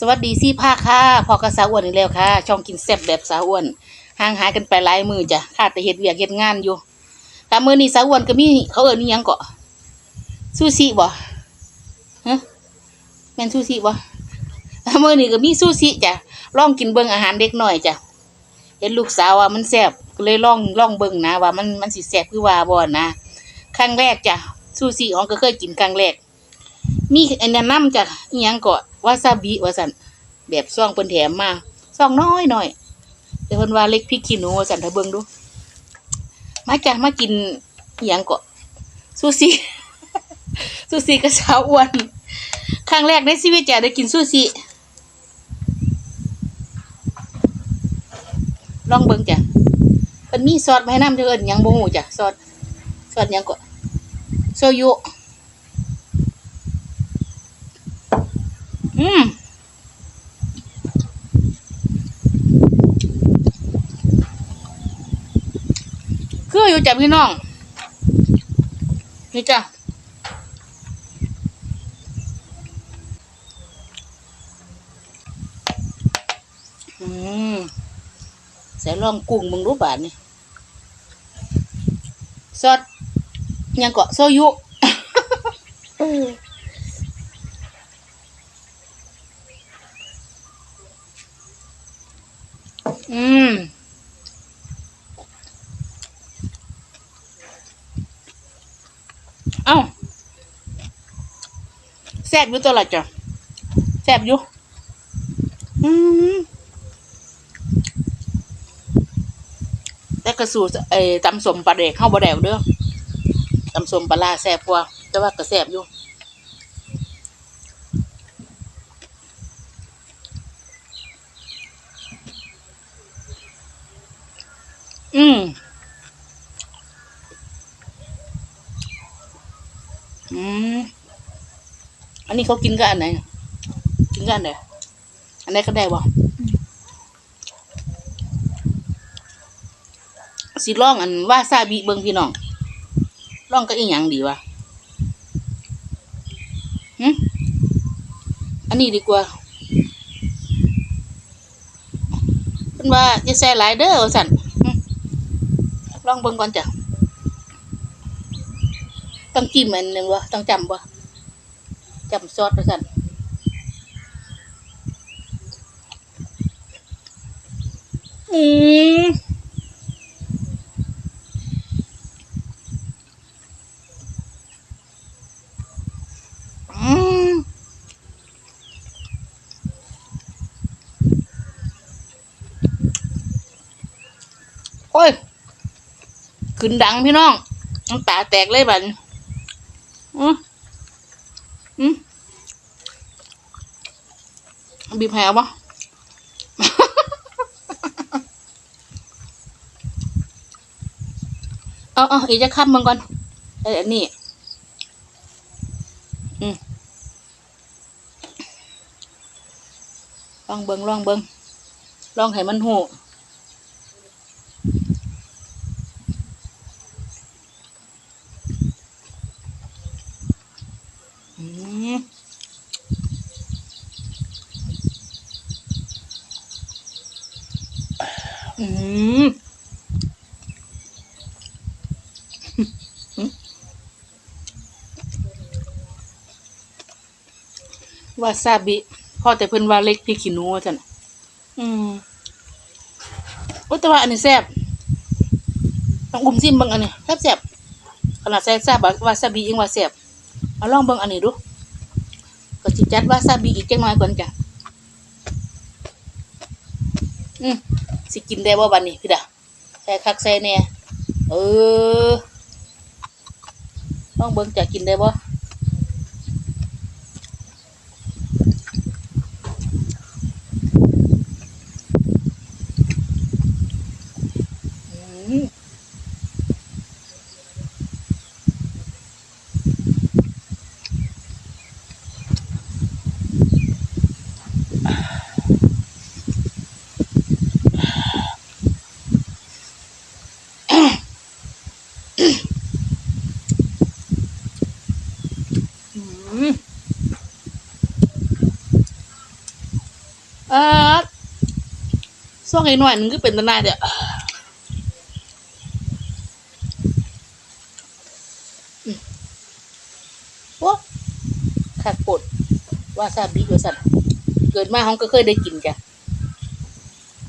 สวัสดีซี่ภาคค่ะพอกระสาวอ้วนอีกแล้วค่ะ ช่องกินแซ่บแบบสาวอ้วนห่างหายกันไปหลายมือจ้ะข้าแต่เฮ็ดเวียกเฮ็ดงานอยู่แต่มื้อนี้สาวอ้วนก็มีเขาเอิ้นอิหยังเกาะซูชิบ่ฮะแม่นซูชิบ่มื้อนี้ก็มีซูชิจ้ะลองกินเบิ่งอาหารเด็กน้อยจ้ะเห็นลูกสาวว่ามันแซ่บก็เลยลองลองเบิ่งนะว่ามันมันสิแซ่บคือว่าบ่นะครั้งแรกจ้ะซูชิอ๋องก็เคยกินครั้งแรกมีอันแนะนำจากอิหยังเกาะ วาซาบิว่าสันแบบซ่องเพิ่นแถมมาซ่องน้อยหน่อยแต่เพิ่นว่าเล็กพริกขี้หนูว่าสันถ้าเบิ่งดู มาจ้ะมากินอิหยังกาะซูชิซูชิกระสาอ้วนครั้งแรกในชีวิตจ้ะได้กินซูชิลองเบิ่งจ้ะเพิ่นมีซอสมาให้นำเด้อเอิ้นหยังบ่ฮู้จ้ะซอสซอสหยังกาะโซยุ อืมคืออยู่จ้ะพี่น้อง นี่จ้ะอืมใส่ลองกุ้งมึงรู้บาทนี่ซอสหยังเกาะโซยุ อืมเอ้าแซ่บอยู่ตัวละจ้ะแซ่บอยู่อืมแต่กระสูเอ้ตำสมปลาเด็กเข้าบ่แดวเด้อตำสมปลาร้าแซ่บกว่าแต่ว่าก็แซ่บอยู่ อืมอืมอันนี้เขากินกับอันไหน กินกับอันไหนอันไหนก็ได้บ่สิลองอันว่าซาบิเบิ่งพี่น้องลองก็อีหยังดีวะหึอันนี้ดีกว่าเพิ่นว่าจะใส่หลายเด้อว่าซั่น ลองเบิ่งก่อนจ้ะต้องจิ้มอันหนึ่งวะต้องจำบ่จำซอสประสันอืมอืมโอ้ย ขึ้นดังพี่น้องน้ำตาแตกเลยบันอืมอืมบีบแผลปะเอาเอาอีจะข้ามมึงก่อนเอ้ยอันนี้อืมลองเบิงลองเบิงลองให้มันหู อืม อืมวาซาบิพ่อแต่เพิ่นว่าเล็กพริกขี้หนูว่าซั่นะอืมโอ้แต่ว่าอันนี้แซ่บต้องอุ้มซิมเบิ่งอันนี้แซ่บแซ่บขนาดแซ่บแซ่บวาซาบิยังว่าแซ่บเอาลองเบิ่งอันนี้ดูก็สิจัดวาซาบิอีกจังน้อยก่อนจ้ะอืม สิกินได้บ่บัดนี้พี่ดาใส่คักใส่แหน่เออต้องเบิ่งจะกินได้บ่อืม อ อ่าซ่องไอ้หน่อยนึงก็เป็นตน้าเดี๋ยวโอ้ขาดปดวาซาบิว่าสัตว์เกิดมาห้องก็เคยได้กินจ้ะ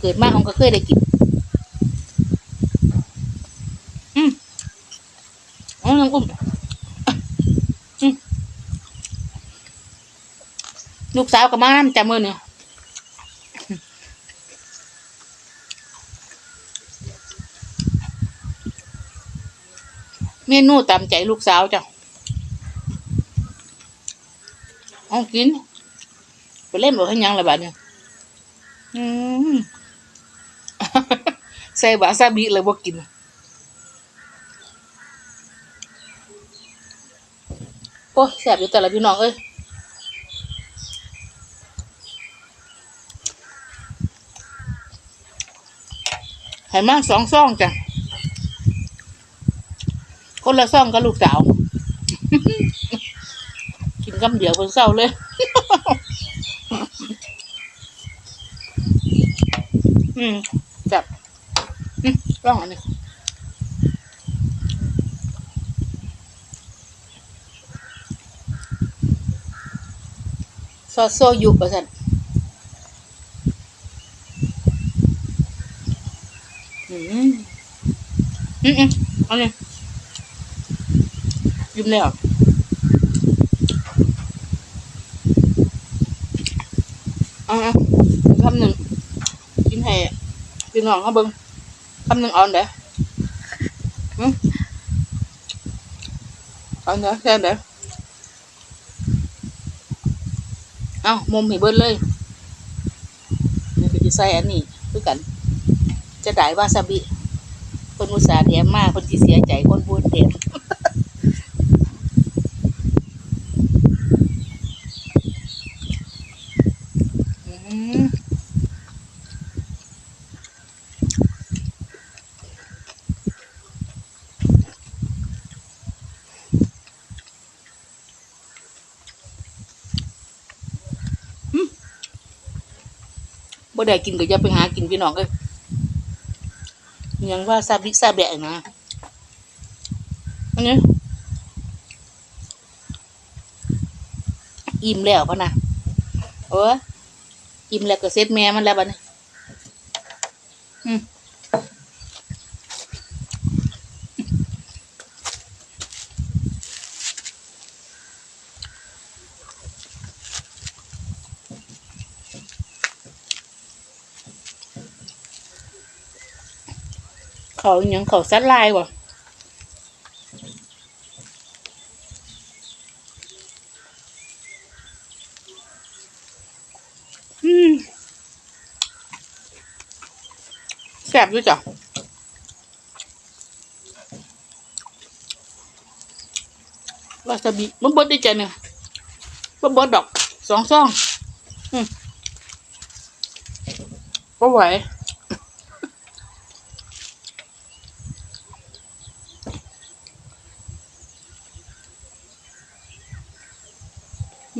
เกิดมาห้องก็เคยได้กิน อืมอ๋อน้องอุ้มอืมลูกสาวกับมาน้ำจำมือเนี่ย เมนูตามใจลูกสาวจ้ะเอากินไปเล่นบอกให้ยังละบาดเนี่ยอืมใส่บาซาบิเลยบ่กินโอ้แสบอยู่แต่ละพี่น้องเอ้ยให้มากสองซองจ้ะ คนละซ่องกับลูกสาว กินกำเดียวคนเศร้าเลยอืมจับอืมลองอันนี้ซอสโซยุประสันอืมอืมอืมเอันนี้ ยิ้มแล้วอาเอคำหนึ่งกินให้พี่น้องเขาเบิ้งคำหนึ่งอาอันเด้ออืมเอาอันเด้อแค่เด้อเอามุมให้เบิ้ลเลยนี่ก็จะใส่อันนี้คือกัน จะได้วาซาบิคนอุตส่าห์แถมมากคนที่เสียใจคนพูดแถม อืม บ่ได้กินก็อย่าไปหากินพี่น้องเอ้ยยังว่าซาบิซาแบะนะอันนี้อิ่มแล้วพะนะโอ้อิ่มแล้วก็เซ็ตแม่มันแล้วบัดนี้อืม เขาอิหยังเขาซัดลายว่ะอืมแซ่บด้วยจ้ะวาซาบิมันบดได้จ้ะเนี่ยมันบดดอกสองซอง อืมก็ไหว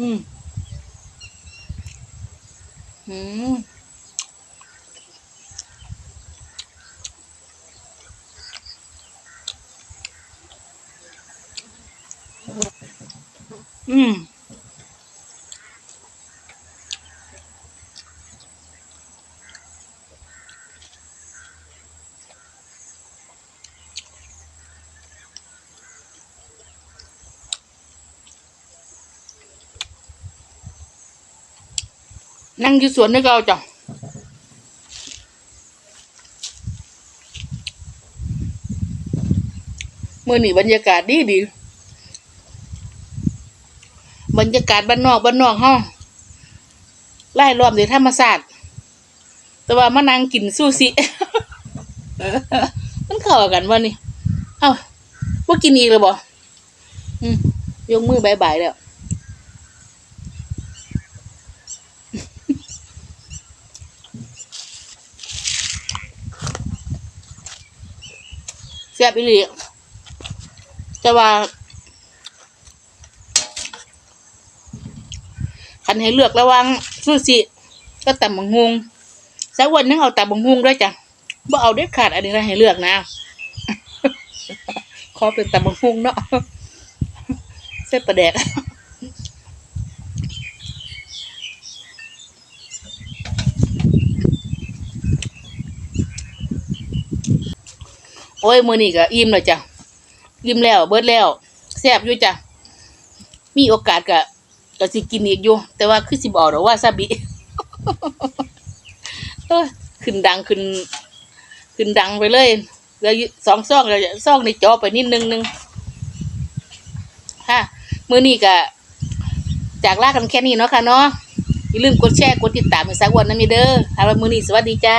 อืมอื นั่งอยู่สวนนี่ก็เอาจ้ะมื่อนี่บรรยากาศดีดี บรรยากาศบ้านนอกบ้านนอกห้องไล่รอบเดี๋ยวธรรมศาสตร์แต่ว่ามานั่งกินซูชิมันเข้ากันวะนี่ เอ้าว่ากินอีกเลยบ่อืมยกมือบายบายแล้ว ซ่บอีหลีแต่ว่าคันให้เลือกระว่างซูชิก็ตำบังฮุงสักวันนึงเอาตำบังฮุงด้วยจ้ะบ่เอาเด็ดขาดอันนี้นะให้เลือกนะขอเป็นตำบังฮุงเนาะเส้นประแดก โอ้ยมื้อนี้ก็อิ่มแล้วจ้ะอิ่มแล้ว เบิดแล้วแซ่บอยู่จ้ะมีโอกาสก็ก็สิกินอีกอยู่ แต่ว่าคือสิบ่เอาดอกว่าซาบิเอ้ยขึ้นดังขึ้น ขึ้นดังไปเลยเหลืออยู่สองซองแล้วซองในจอไปนิดนึงนึงค่ะมื้อนี้ก็จากลากันแค่นี้เนาะค่ะเนาะอย่าลืมกดแชร์กดติดตามให้สาวอ้วนนะมีเด้อค่ะแล้วมื้อนี้สวัสดีจ้า